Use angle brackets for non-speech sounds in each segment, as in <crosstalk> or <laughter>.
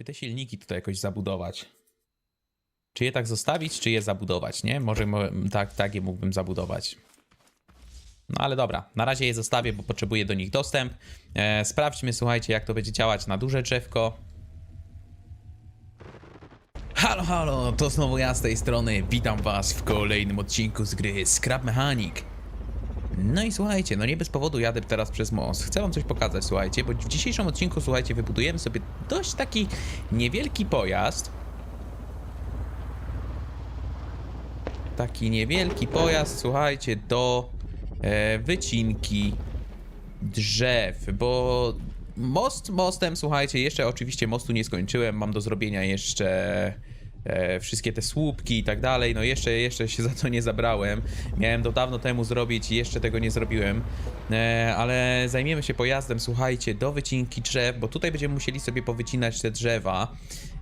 Czy te silniki tutaj jakoś zabudować? Czy je tak zostawić, czy je zabudować, nie? Może mo- tak, tak je mógłbym zabudować. No ale dobra, na razie je zostawię, bo potrzebuję do nich dostęp. E, sprawdźmy, słuchajcie, jak to będzie działać na duże drzewko. Halo, halo, to znowu ja z tej strony. Witam was w kolejnym odcinku z gry Scrap Mechanic. No i słuchajcie, no nie bez powodu jadę teraz przez most. Chcę wam coś pokazać, słuchajcie, bo w dzisiejszym odcinku, słuchajcie, wybudujemy sobie dość taki niewielki pojazd. Taki niewielki pojazd, słuchajcie, do e, wycinki drzew, bo most mostem, słuchajcie, jeszcze oczywiście mostu nie skończyłem, mam do zrobienia jeszcze e, wszystkie te słupki i tak dalej, no jeszcze, jeszcze się za to nie zabrałem, miałem to dawno temu zrobić i jeszcze tego nie zrobiłem, e, ale zajmiemy się pojazdem, słuchajcie, do wycinki drzew, bo tutaj będziemy musieli sobie powycinać te drzewa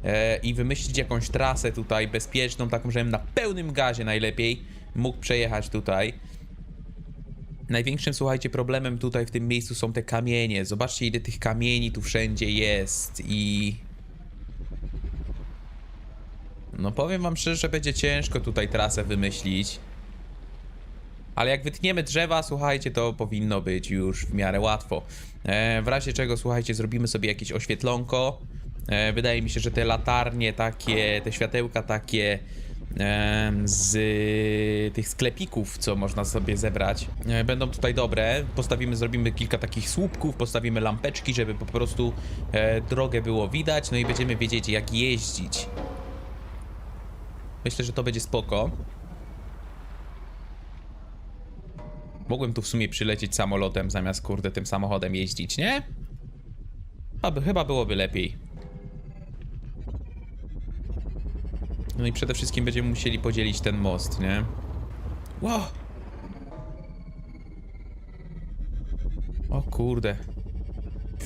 e, i wymyślić jakąś trasę tutaj bezpieczną, taką, żebym na pełnym gazie najlepiej mógł przejechać tutaj. Największym, słuchajcie, problemem tutaj w tym miejscu są te kamienie. Zobaczcie, ile tych kamieni tu wszędzie jest i... No powiem wam szczerze, że będzie ciężko tutaj trasę wymyślić. Ale jak wytniemy drzewa, słuchajcie, to powinno być już w miarę łatwo. E, w razie czego, słuchajcie, zrobimy sobie jakieś oświetlonko. E, wydaje mi się, że te latarnie takie, te światełka takie em, z tych sklepików, co można sobie zebrać, e, będą tutaj dobre. Postawimy, zrobimy kilka takich słupków, postawimy lampeczki, żeby po prostu e, drogę było widać, no i będziemy wiedzieć, jak jeździć. Myślę, że to będzie spoko. Mogłem tu w sumie przylecieć samolotem zamiast kurde tym samochodem jeździć, nie? Chyba, by- chyba byłoby lepiej. No i przede wszystkim będziemy musieli podzielić ten most, nie? Wow! O kurde.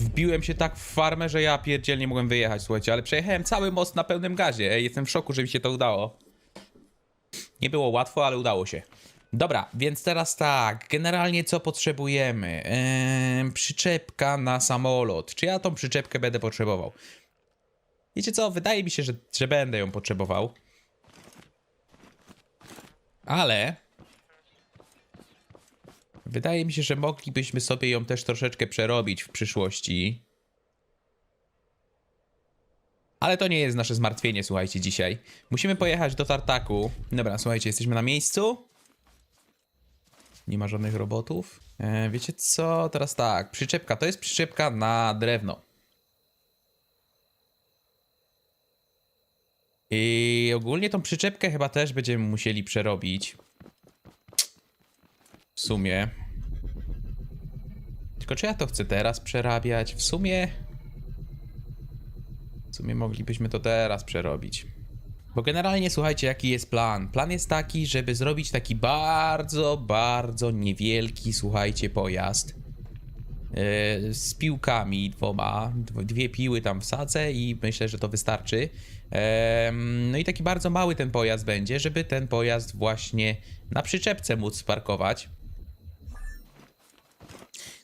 Wbiłem się tak w farmę, że ja pierdziel nie mogłem wyjechać, słuchajcie, ale przejechałem cały most na pełnym gazie. Ej, jestem w szoku, że mi się to udało. Nie było łatwo, ale udało się. Dobra, więc teraz tak, generalnie co potrzebujemy? Eee, przyczepka na samolot. Czy ja tą przyczepkę będę potrzebował? Wiecie co, wydaje mi się, że, że będę ją potrzebował. Ale... Wydaje mi się, że moglibyśmy sobie ją też troszeczkę przerobić w przyszłości. Ale to nie jest nasze zmartwienie, słuchajcie, dzisiaj. Musimy pojechać do Tartaku. Dobra, słuchajcie, jesteśmy na miejscu. Nie ma żadnych robotów. E, wiecie co? Teraz tak, przyczepka. To jest przyczepka na drewno. I ogólnie tą przyczepkę chyba też będziemy musieli przerobić. Sumie. Tylko czy ja to chcę teraz przerabiać? W sumie. W sumie moglibyśmy to teraz przerobić. Bo generalnie słuchajcie, jaki jest plan? Plan jest taki, żeby zrobić taki bardzo, bardzo niewielki, słuchajcie, pojazd. Yy, z piłkami dwoma, dw- dwie piły tam wsadzę i myślę, że to wystarczy. No i taki bardzo mały ten pojazd będzie, żeby ten pojazd właśnie na przyczepce móc parkować.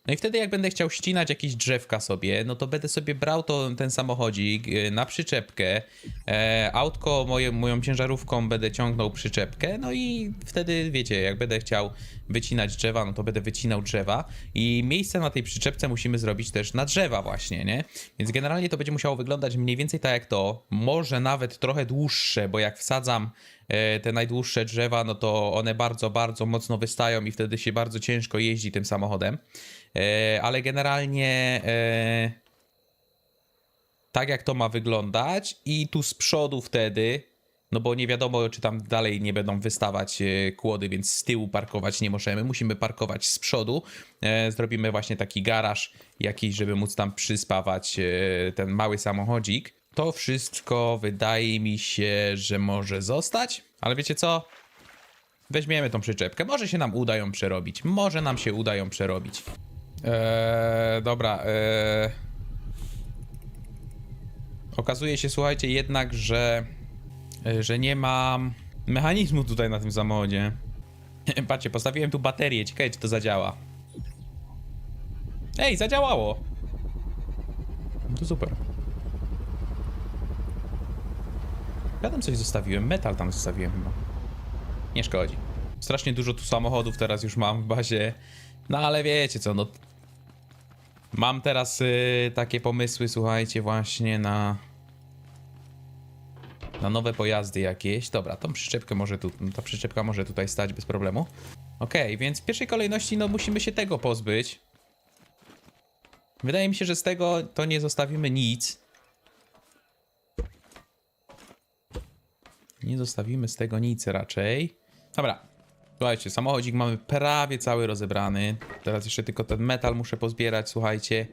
No i wtedy jak będę chciał ścinać jakieś drzewka sobie, no to będę sobie brał to, ten samochodzik y, na przyczepkę, e, autko moje, moją ciężarówką będę ciągnął przyczepkę, no i wtedy wiecie, jak będę chciał wycinać drzewa, no to będę wycinał drzewa i miejsce na tej przyczepce musimy zrobić też na drzewa właśnie, nie? Więc generalnie to będzie musiało wyglądać mniej więcej tak jak to, może nawet trochę dłuższe, bo jak wsadzam te najdłuższe drzewa, no to one bardzo, bardzo mocno wystają i wtedy się bardzo ciężko jeździ tym samochodem. E, ale generalnie e, tak jak to ma wyglądać i tu z przodu wtedy, no bo nie wiadomo czy tam dalej nie będą wystawać e, kłody, więc z tyłu parkować nie możemy, musimy parkować z przodu. E, Zrobimy właśnie taki garaż jakiś, żeby móc tam przyspawać e, ten mały samochodzik. To wszystko wydaje mi się, że może zostać, ale wiecie co? Weźmiemy tą przyczepkę. Może się nam uda ją przerobić. Może nam się uda ją przerobić. Eee, dobra. Eee... Okazuje się, słuchajcie, jednak, że, e, że nie mam mechanizmu tutaj na tym samochodzie. <laughs> Patrzcie, postawiłem tu baterię. Ciekawe, czy to zadziała. Ej, zadziałało! No to super. Ja tam coś zostawiłem, metal tam zostawiłem chyba. Nie szkodzi. Strasznie dużo tu samochodów teraz już mam w bazie. No ale wiecie co, no. Mam teraz y, takie pomysły, słuchajcie, właśnie na. Na nowe pojazdy jakieś. Dobra, tą przyczepkę może tu. Ta przyczepka może tutaj stać bez problemu. Okej, więc w pierwszej kolejności no musimy się tego pozbyć. Wydaje mi się, że z tego to nie zostawimy nic. Nie zostawimy z tego nic raczej. Dobra. Słuchajcie, samochodzik mamy prawie cały rozebrany. Teraz jeszcze tylko ten metal muszę pozbierać, słuchajcie.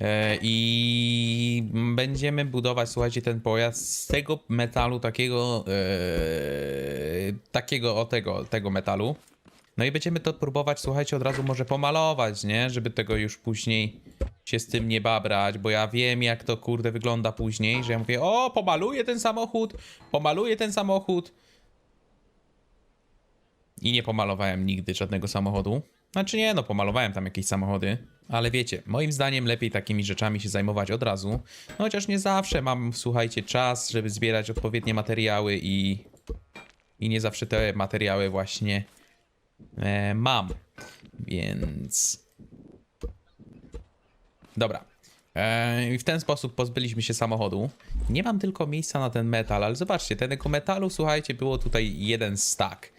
E, I będziemy budować, słuchajcie, ten pojazd z tego metalu, takiego, e, takiego, o tego, tego metalu. No i będziemy to próbować, słuchajcie, od razu może pomalować, nie? Żeby tego już później się z tym nie babrać, bo ja wiem, jak to kurde wygląda później, że ja mówię, o, pomaluję ten samochód, pomaluję ten samochód. I nie pomalowałem nigdy żadnego samochodu. Znaczy nie, no pomalowałem tam jakieś samochody, ale wiecie, moim zdaniem lepiej takimi rzeczami się zajmować od razu. No chociaż nie zawsze mam, słuchajcie, czas, żeby zbierać odpowiednie materiały i, i nie zawsze te materiały właśnie e, mam. Więc. Dobra. E, I w ten sposób pozbyliśmy się samochodu. Nie mam tylko miejsca na ten metal, ale zobaczcie, tego metalu, słuchajcie, było tutaj jeden stack.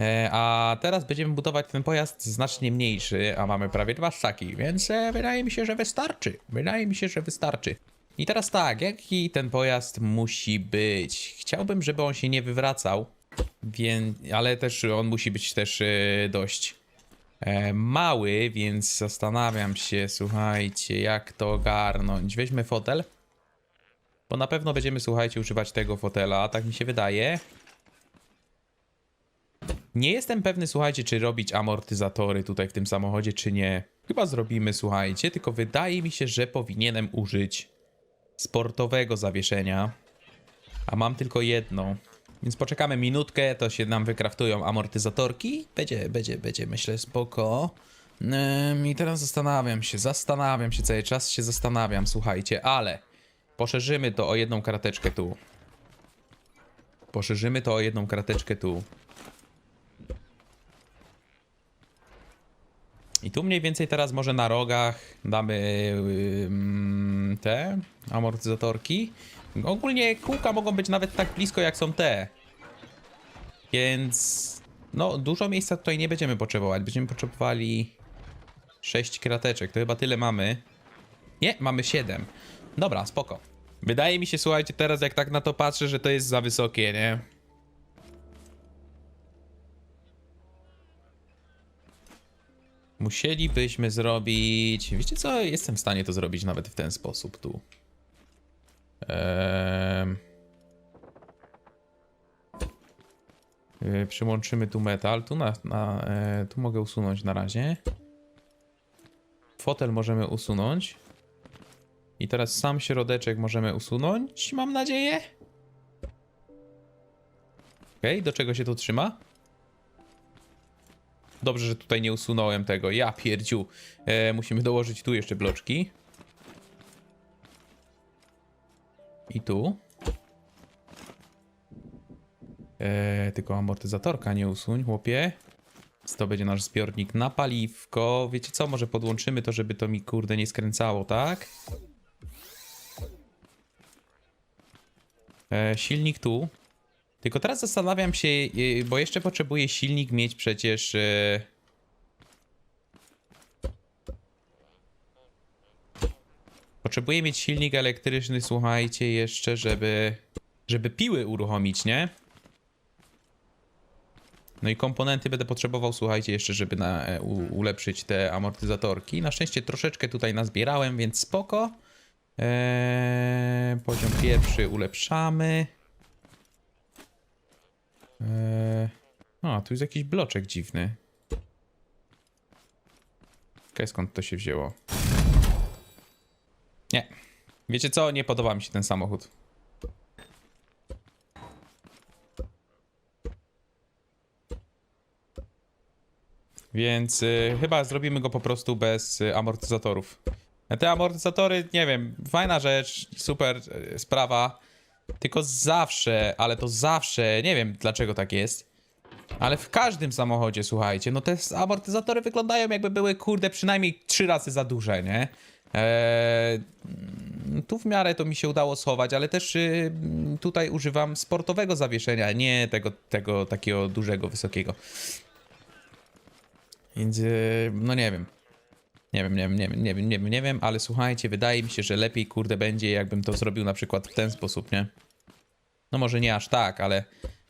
E, A teraz będziemy budować ten pojazd znacznie mniejszy, a mamy prawie dwa staki, więc e, wydaje mi się, że wystarczy. Wydaje mi się, że wystarczy. I teraz tak, jaki ten pojazd musi być? Chciałbym, żeby on się nie wywracał, więc, ale też on musi być też e, dość e, mały, więc zastanawiam się, słuchajcie, jak to ogarnąć. Weźmy fotel, bo na pewno będziemy, słuchajcie, używać tego fotela, tak mi się wydaje. Nie jestem pewny, słuchajcie, czy robić amortyzatory tutaj w tym samochodzie, czy nie. Chyba zrobimy, słuchajcie, tylko wydaje mi się, że powinienem użyć sportowego zawieszenia. A mam tylko jedno. Więc poczekamy minutkę, to się nam wykraftują amortyzatorki. Będzie, będzie, będzie, myślę, spoko. I teraz zastanawiam się, zastanawiam się cały czas, się zastanawiam, słuchajcie, ale poszerzymy to o jedną krateczkę tu. Poszerzymy to o jedną krateczkę tu. I tu mniej więcej teraz może na rogach damy ym, te amortyzatorki. Ogólnie kółka mogą być nawet tak blisko jak są te. Więc no dużo miejsca tutaj nie będziemy potrzebować. Będziemy potrzebowali 6 krateczek. To chyba tyle mamy. Nie, mamy 7. Dobra, spoko. Wydaje mi się, słuchajcie, teraz jak tak na to patrzę, że to jest za wysokie, nie? Musielibyśmy zrobić. Wiecie co? Jestem w stanie to zrobić nawet w ten sposób tu. Yy, Przyłączymy tu metal. Tu, na, na, e, tu mogę usunąć na razie. Fotel możemy usunąć. I teraz sam środeczek możemy usunąć, mam nadzieję. Okej, do czego się to trzyma? Dobrze, że tutaj nie usunąłem tego. Ja pierdziu. E, musimy dołożyć tu jeszcze bloczki. I tu. E, tylko amortyzatorka nie usuń, chłopie. To będzie nasz zbiornik na paliwko. Wiecie co? Może podłączymy to, żeby to mi kurde nie skręcało, tak? E, silnik tu. Tylko teraz zastanawiam się, y, bo jeszcze potrzebuję silnik mieć przecież. y, Potrzebuję mieć silnik elektryczny, słuchajcie, jeszcze, żeby. żeby piły uruchomić, nie? No i komponenty będę potrzebował, słuchajcie, jeszcze, żeby na, e, u, ulepszyć te amortyzatorki. Na szczęście troszeczkę tutaj nazbierałem, więc spoko. Eee, poziom pierwszy ulepszamy. Eee, a, tu jest jakiś bloczek dziwny. Okej, skąd to się wzięło? Nie. Wiecie co? Nie podoba mi się ten samochód. Więc y, chyba zrobimy go po prostu bez y, amortyzatorów. Te amortyzatory, nie wiem, fajna rzecz, super y, sprawa, Tylko zawsze, ale to zawsze, nie wiem dlaczego tak jest, ale w każdym samochodzie, słuchajcie, no te amortyzatory wyglądają jakby były, kurde, przynajmniej trzy razy za duże, nie? Eee, mm, tu w miarę to mi się udało schować, ale też y, mm, tutaj używam sportowego zawieszenia, nie tego, tego takiego dużego, wysokiego. Więc, y, no nie wiem. Nie wiem, nie wiem, nie wiem, nie wiem, nie wiem, nie wiem, ale słuchajcie, wydaje mi się, że lepiej, kurde, będzie, jakbym to zrobił na przykład w ten sposób, nie? No może nie aż tak, ale,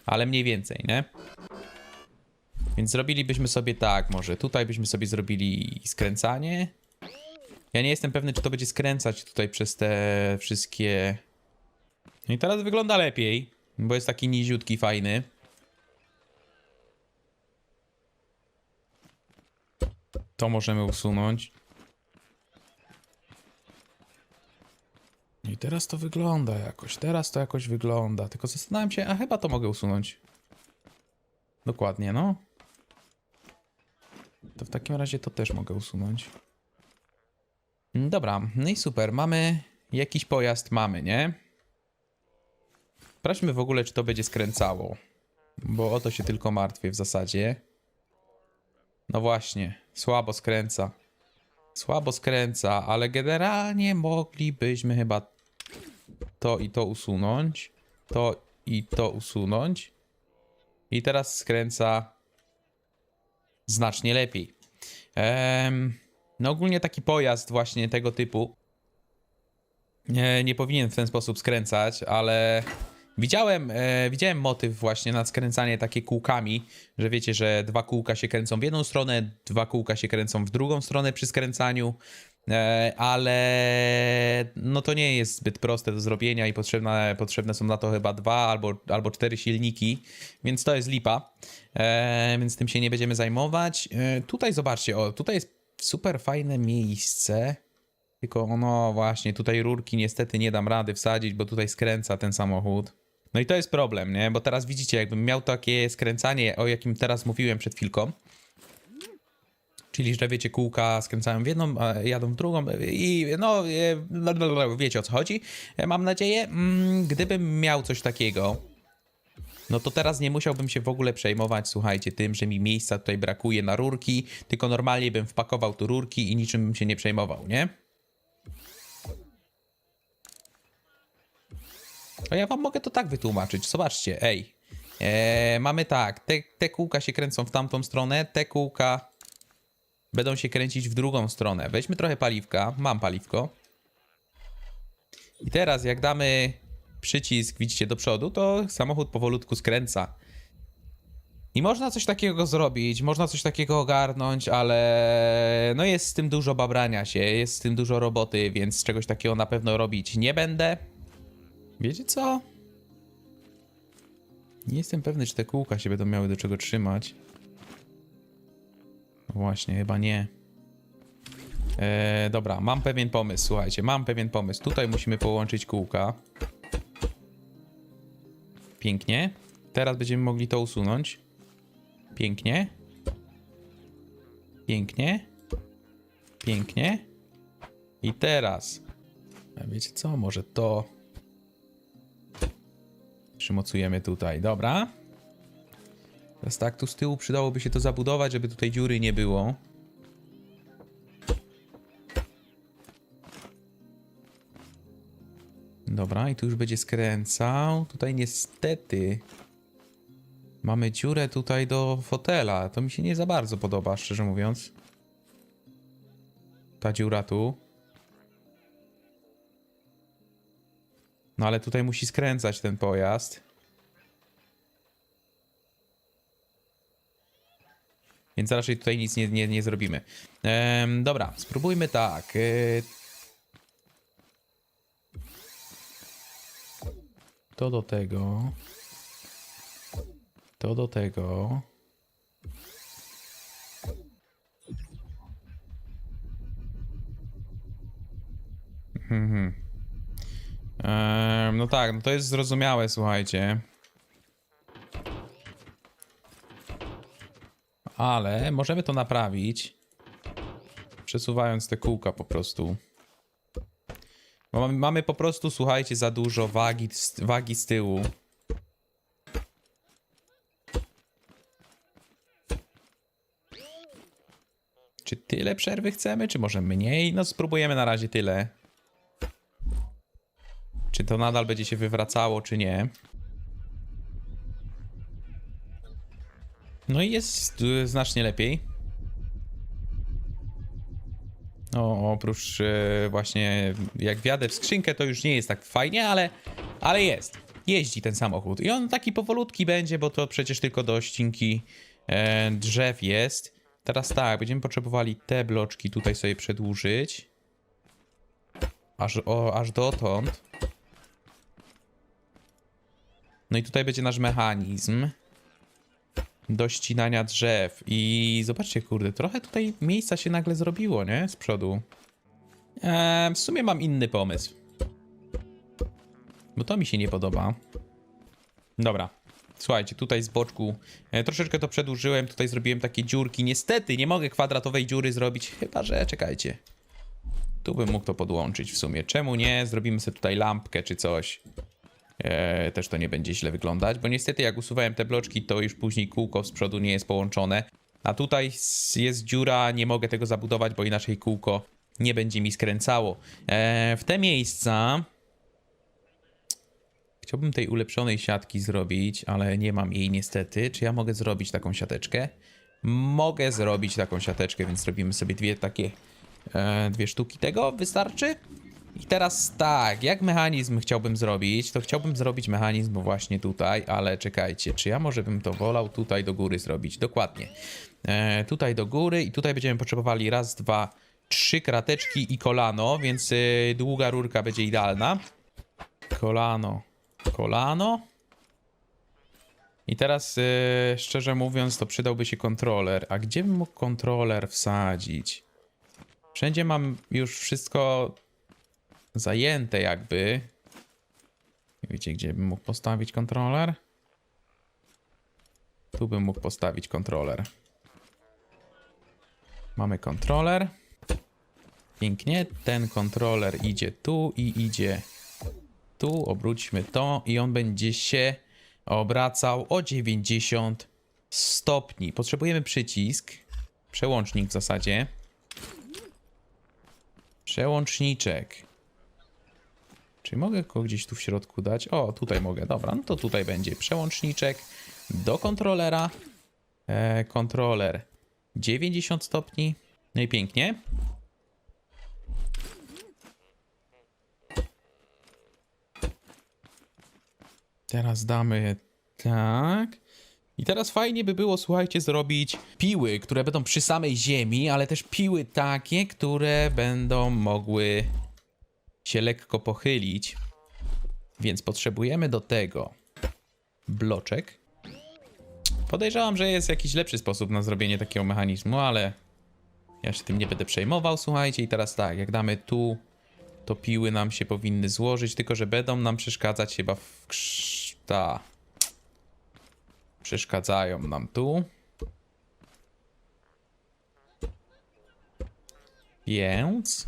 ale mniej więcej, nie? Więc zrobilibyśmy sobie tak, może tutaj byśmy sobie zrobili skręcanie. Ja nie jestem pewny, czy to będzie skręcać tutaj przez te wszystkie... No i teraz wygląda lepiej, bo jest taki niziutki, fajny. To możemy usunąć. I teraz to wygląda jakoś, teraz to jakoś wygląda. Tylko zastanawiam się, a chyba to mogę usunąć. Dokładnie, no. To w takim razie to też mogę usunąć. Dobra, no i super. Mamy jakiś pojazd, mamy, nie? Sprawdźmy w ogóle, czy to będzie skręcało. Bo o to się tylko martwię w zasadzie. No właśnie, słabo skręca. Słabo skręca, ale generalnie moglibyśmy chyba to i to usunąć. To i to usunąć. I teraz skręca znacznie lepiej. Em, no ogólnie taki pojazd właśnie tego typu nie, nie powinien w ten sposób skręcać, ale widziałem, e, widziałem motyw właśnie na skręcanie takie kółkami, że wiecie, że dwa kółka się kręcą w jedną stronę, dwa kółka się kręcą w drugą stronę przy skręcaniu, e, ale no to nie jest zbyt proste do zrobienia i potrzebne, potrzebne są na to chyba dwa albo, albo cztery silniki, więc to jest lipa, e, więc tym się nie będziemy zajmować. E, tutaj zobaczcie, o, tutaj jest super fajne miejsce. Tylko no właśnie, tutaj rurki niestety nie dam rady wsadzić, bo tutaj skręca ten samochód. No i to jest problem, nie? Bo teraz widzicie, jakbym miał takie skręcanie, o jakim teraz mówiłem przed chwilką. Czyli, że wiecie, kółka skręcają w jedną, jadą w drugą i no, e, wiecie o co chodzi. E, Mam nadzieję, Mm, gdybym miał coś takiego, no to teraz nie musiałbym się w ogóle przejmować, słuchajcie, tym, że mi miejsca tutaj brakuje na rurki, tylko normalnie bym wpakował tu rurki i niczym bym się nie przejmował, nie? A ja wam mogę to tak wytłumaczyć. Zobaczcie, ej. E, mamy tak, te, te kółka się kręcą w tamtą stronę, te kółka będą się kręcić w drugą stronę. Weźmy trochę paliwka, mam paliwko. I teraz jak damy przycisk, widzicie, do przodu, to samochód powolutku skręca. I można coś takiego zrobić, można coś takiego ogarnąć, ale no jest z tym dużo babrania się, jest z tym dużo roboty, więc czegoś takiego na pewno robić nie będę. Wiecie co? Nie jestem pewny, czy te kółka się będą miały do czego trzymać. No właśnie, chyba nie. Eee, dobra, mam pewien pomysł, słuchajcie, mam pewien pomysł. Tutaj musimy połączyć kółka. Pięknie. Teraz będziemy mogli to usunąć. Pięknie. Pięknie. Pięknie. I teraz. Wiecie co? Może to. Przymocujemy tutaj. Dobra. Teraz tak, tu z tyłu przydałoby się to zabudować, żeby tutaj dziury nie było. Dobra, i tu już będzie skręcał. Tutaj niestety mamy dziurę tutaj do fotela. To mi się nie za bardzo podoba, szczerze mówiąc. Ta dziura tu. No ale tutaj musi skręcać ten pojazd. Więc raczej tutaj nic nie, nie, nie zrobimy. Em, dobra, spróbujmy tak. y, To do tego. To do tego. Mhm. No tak, no to jest zrozumiałe, słuchajcie. Ale możemy to naprawić. Przesuwając te kółka po prostu. Mamy, mamy po prostu, słuchajcie, za dużo wagi, wagi z tyłu. Czy tyle przerwy chcemy, czy może mniej? No spróbujemy na razie tyle. Czy to nadal będzie się wywracało, czy nie? No i jest y, znacznie lepiej. Oprócz e, właśnie jak wjadę w skrzynkę, to już nie jest tak fajnie, ale, ale jest. Jeździ ten samochód. I on taki powolutki będzie, bo to przecież tylko do ścinki e, drzew jest. Teraz tak, będziemy potrzebowali te bloczki tutaj sobie przedłużyć. Aż, o, aż dotąd. No i tutaj będzie nasz mechanizm do ścinania drzew. I zobaczcie, kurde, trochę tutaj miejsca się nagle zrobiło, nie? Z przodu. Eee, w sumie mam inny pomysł. Bo to mi się nie podoba. Dobra. Słuchajcie, tutaj z boczku e, troszeczkę to przedłużyłem, tutaj zrobiłem takie dziurki. Niestety nie mogę kwadratowej dziury zrobić, chyba że, czekajcie. Tu bym mógł to podłączyć w sumie. Czemu nie? Zrobimy sobie tutaj lampkę czy coś. E, też to nie będzie źle wyglądać, bo niestety jak usuwałem te bloczki, to już później kółko z przodu nie jest połączone. A tutaj jest dziura, nie mogę tego zabudować, bo inaczej kółko nie będzie mi skręcało. E, w te miejsca chciałbym tej ulepszonej siatki zrobić, ale nie mam jej niestety. Czy ja mogę zrobić taką siateczkę? Mogę zrobić taką siateczkę, więc zrobimy sobie dwie takie, e, dwie sztuki tego. Wystarczy? I teraz tak, jak mechanizm chciałbym zrobić, to chciałbym zrobić mechanizm właśnie tutaj, ale czekajcie, czy ja może bym to wolał tutaj do góry zrobić? Dokładnie. E, tutaj do góry i tutaj będziemy potrzebowali raz, dwa, trzy krateczki i kolano, więc e, długa rurka będzie idealna. Kolano, kolano. I teraz, e, szczerze mówiąc, to przydałby się kontroler. A gdzie bym mógł kontroler wsadzić? Wszędzie mam już wszystko zajęte jakby. Wiecie, gdzie bym mógł postawić kontroler? Tu bym mógł postawić kontroler. Mamy kontroler. Pięknie. Ten kontroler idzie tu i idzie tu. Obróćmy to i on będzie się obracał o 90 stopni. Potrzebujemy przycisk. Przełącznik w zasadzie. Przełączniczek. Czy mogę go gdzieś tu w środku dać? O, tutaj mogę. Dobra, no to tutaj będzie przełączniczek do kontrolera. E, kontroler 90 stopni. No i pięknie. Teraz damy tak. I teraz fajnie by było, słuchajcie, zrobić piły, które będą przy samej ziemi, ale też piły takie, które będą mogły się lekko pochylić. Więc potrzebujemy do tego bloczek. Podejrzewam, że jest jakiś lepszy sposób na zrobienie takiego mechanizmu, ale ja się tym nie będę przejmował, słuchajcie. I teraz tak, jak damy tu, to piły nam się powinny złożyć, tylko że będą nam przeszkadzać chyba w krzta. Przeszkadzają nam tu. Więc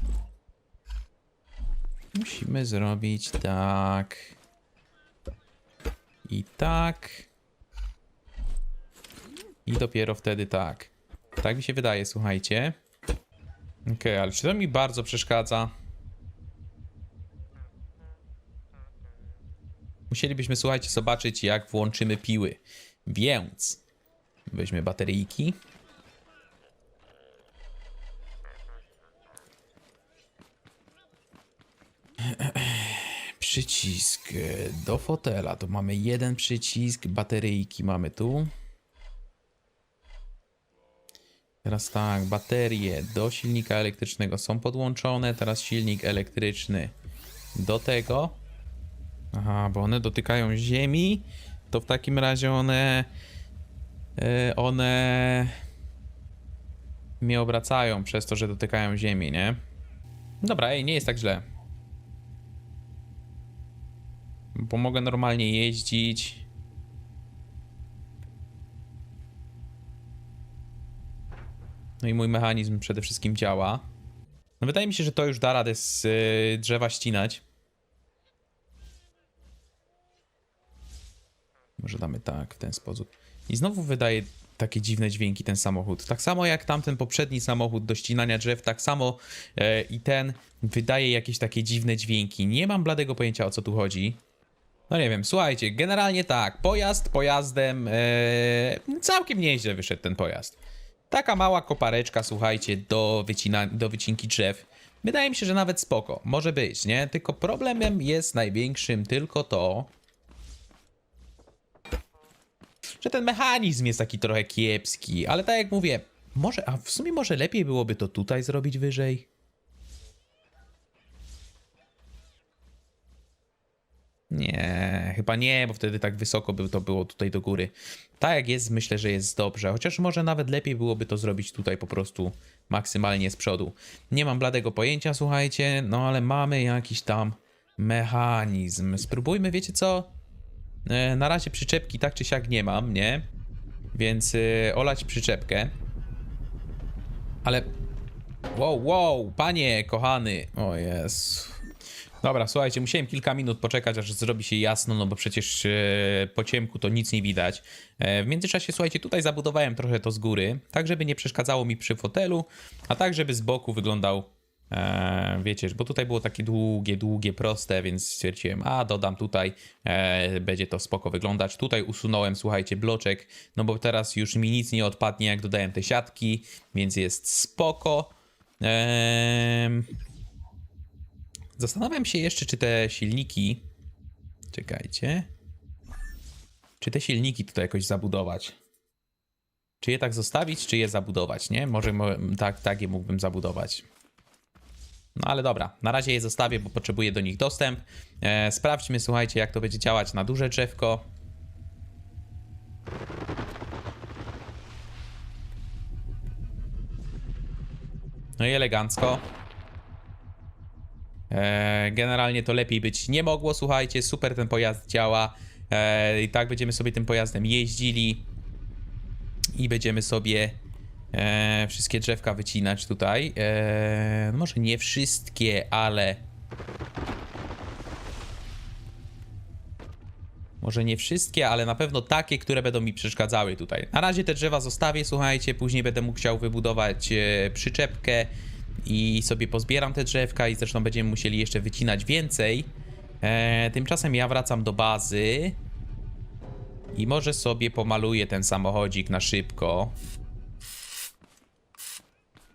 musimy zrobić tak i tak i dopiero wtedy tak. Tak mi się wydaje, słuchajcie. Okej, ale czy to mi bardzo przeszkadza? Musielibyśmy, słuchajcie, zobaczyć, jak włączymy piły. Więc weźmy bateryjki. Przycisk do fotela. To mamy jeden przycisk. Bateryjki mamy tu. Teraz tak, baterie do silnika elektrycznego są podłączone. Teraz silnik elektryczny do tego. Aha, bo one dotykają ziemi. To w takim razie one. e, One. mnie obracają przez to, że dotykają ziemi, nie? Dobra, ej, nie jest tak źle. Bo mogę normalnie jeździć. No i mój mechanizm przede wszystkim działa. No wydaje mi się, że to już da radę z y, drzewa ścinać. Może damy tak, w ten sposób. I znowu wydaje takie dziwne dźwięki ten samochód. Tak samo jak tamten poprzedni samochód do ścinania drzew, tak samo e, i ten wydaje jakieś takie dziwne dźwięki. Nie mam bladego pojęcia o co tu chodzi. No nie wiem, słuchajcie, generalnie tak, pojazd pojazdem, e, całkiem nieźle wyszedł ten pojazd. Taka mała kopareczka, słuchajcie, do, wycina, do wycinki drzew. Wydaje mi się, że nawet spoko, może być, nie? Tylko problemem jest największym tylko to, że ten mechanizm jest taki trochę kiepski, ale tak jak mówię, może, a w sumie może lepiej byłoby to tutaj zrobić wyżej? Nie, chyba nie, bo wtedy tak wysoko by to było tutaj do góry. Tak jak jest, myślę, że jest dobrze. Chociaż może nawet lepiej byłoby to zrobić tutaj po prostu maksymalnie z przodu. Nie mam bladego pojęcia, słuchajcie, no ale mamy jakiś tam mechanizm. Spróbujmy, wiecie co? E, Na razie przyczepki tak czy siak nie mam, nie? Więc e, olać przyczepkę. Ale... Wow, wow, panie kochany. O jest. Dobra, słuchajcie, musiałem kilka minut poczekać, aż zrobi się jasno, no bo przecież e, po ciemku to nic nie widać. W międzyczasie, słuchajcie, tutaj zabudowałem trochę to z góry, tak żeby nie przeszkadzało mi przy fotelu, a tak żeby z boku wyglądał, e, wiecie, bo tutaj było takie długie, długie, proste, więc stwierdziłem, a dodam tutaj, e, będzie to spoko wyglądać. Tutaj usunąłem, słuchajcie, bloczek, no bo teraz już mi nic nie odpadnie, jak dodałem te siatki, więc jest spoko. Eee, Zastanawiam się jeszcze, czy te silniki. Czekajcie. Czy te silniki tutaj jakoś zabudować? Czy je tak zostawić, czy je zabudować, nie? Może mo- tak, tak je mógłbym zabudować. No ale dobra, na razie je zostawię, bo potrzebuję do nich dostęp. E, sprawdźmy, słuchajcie, jak to będzie działać na duże drzewko. No i elegancko. E, Generalnie to lepiej być nie mogło, słuchajcie, super ten pojazd działa. E, I tak będziemy sobie tym pojazdem jeździli i będziemy sobie e, wszystkie drzewka wycinać tutaj. E, może nie wszystkie, ale. Może nie wszystkie, ale na pewno takie, które będą mi przeszkadzały tutaj. Na razie te drzewa zostawię, słuchajcie, później będę mógł chciał wybudować e, przyczepkę i sobie pozbieram te drzewka i zresztą będziemy musieli jeszcze wycinać więcej. E, tymczasem ja wracam do bazy i może sobie pomaluję ten samochodzik na szybko.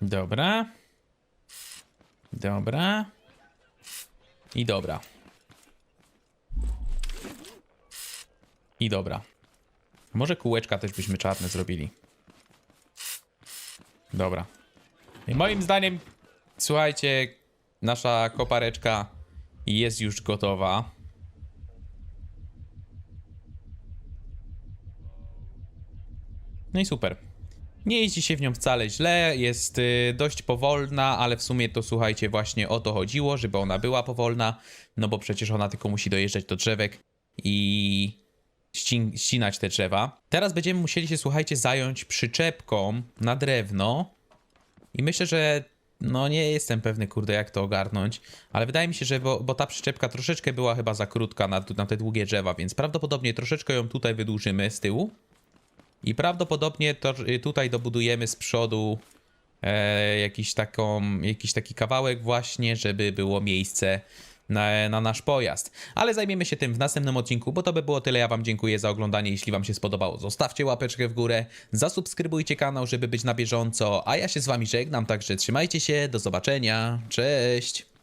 Dobra. Dobra. I dobra. I dobra. Może kółeczka też byśmy czarne zrobili. Dobra. I moim zdaniem, słuchajcie, nasza kopareczka jest już gotowa. No i super. Nie jeździ się w nią wcale źle, jest y, dość powolna, ale w sumie to słuchajcie, właśnie o to chodziło, żeby ona była powolna, no bo przecież ona tylko musi dojeżdżać do drzewek i ścin- ścinać te drzewa. Teraz będziemy musieli się, słuchajcie, zająć przyczepką na drewno, i myślę, że no nie jestem pewny, kurde, jak to ogarnąć, ale wydaje mi się, że bo, bo ta przyczepka troszeczkę była chyba za krótka na, na te długie drzewa, więc prawdopodobnie troszeczkę ją tutaj wydłużymy z tyłu i prawdopodobnie to, tutaj dobudujemy z przodu e, jakiś, taką, jakiś taki kawałek właśnie, żeby było miejsce na, na nasz pojazd. Ale zajmiemy się tym w następnym odcinku, bo to by było tyle. Ja wam dziękuję za oglądanie. Jeśli wam się spodobało, zostawcie łapeczkę w górę, zasubskrybujcie kanał, żeby być na bieżąco, a ja się z wami żegnam, także trzymajcie się, do zobaczenia, cześć!